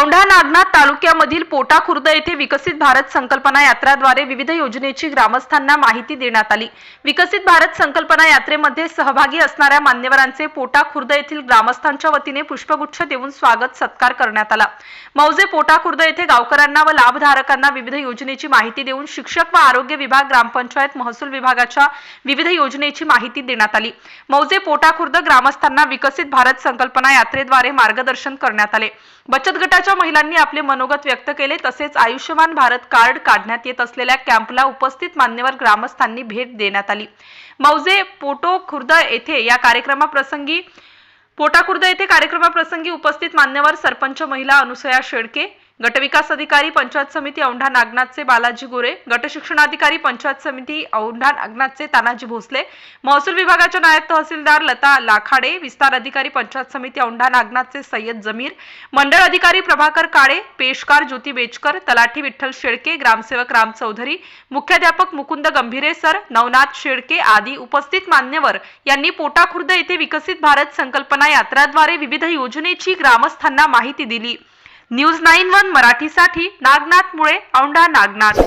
औंढा नागनाथ तालुक्यामधील पोटा खुर्द येथे विकसित भारत संकल्पना यात्राद्वारे विविध योजनेची ग्रामस्थांना माहिती देण्यात आली. विकसित भारत संकल्पना यात्रेमध्ये सहभागी असणाऱ्या मान्यवरांचे पोटा खुर्द येथील ग्रामस्थांच्या वतीने पुष्पगुच्छ देऊन स्वागत सत्कार करण्यात आला. मौजे पोटा खुर्द येथे गावकऱ्यांना व लाभधारकांना विविध योजनेची माहिती देऊन शिक्षक व आरोग्य विभाग ग्रामपंचायत महसूल विभागाच्या विविध योजनेची माहिती देण्यात आली. मौजे पोटा खुर्द ग्रामस्थांना विकसित भारत संकल्पना यात्रेद्वारे मार्गदर्शन करण्यात आले. बचत गटाच्या महिलांनी आपले मनोगत व्यक्त केले तसेच आयुष्यमान भारत कार्ड काढण्यात येत असलेल्या कॅम्पला उपस्थित मान्यवर ग्रामस्थांनी भेट देण्यात आली. मौजे पोटो खुर्द येथे या कार्यक्रमाप्रसंगी पोटाखुर्द येथे कार्यक्रमाप्रसंगी उपस्थित मान्यवर सरपंच महिला अनुसया शेळके गटविकास अधिकारी पंचायत समिती औंढा नागनाथचे बालाजी गोरे गटशिक्षणाधिकारी पंचायत समिती औंढा नागनाथचे तानाजी भोसले महसूल विभागाच्या नायब तहसीलदार लता लाखाडे विस्तार अधिकारी पंचायत समिती औंढा नागनाथचे सय्यद जमीर मंडळ अधिकारी प्रभाकर काळे पेशकार ज्योती बेचकर तलाठी विठ्ठल शेळके ग्रामसेवक राम चौधरी मुख्याध्यापक मुकुंद गंभीरे सर नवनाथ शेळके आदी उपस्थित मान्यवर यांनी पोटा खुर्द येथे विकसित भारत संकल्पना यात्राद्वारे विविध योजनेची ग्रामस्थांना माहिती दिली. न्यूज नाईन वन मराठीसाठी नागनाथ मुळे औंढा नागनाथ.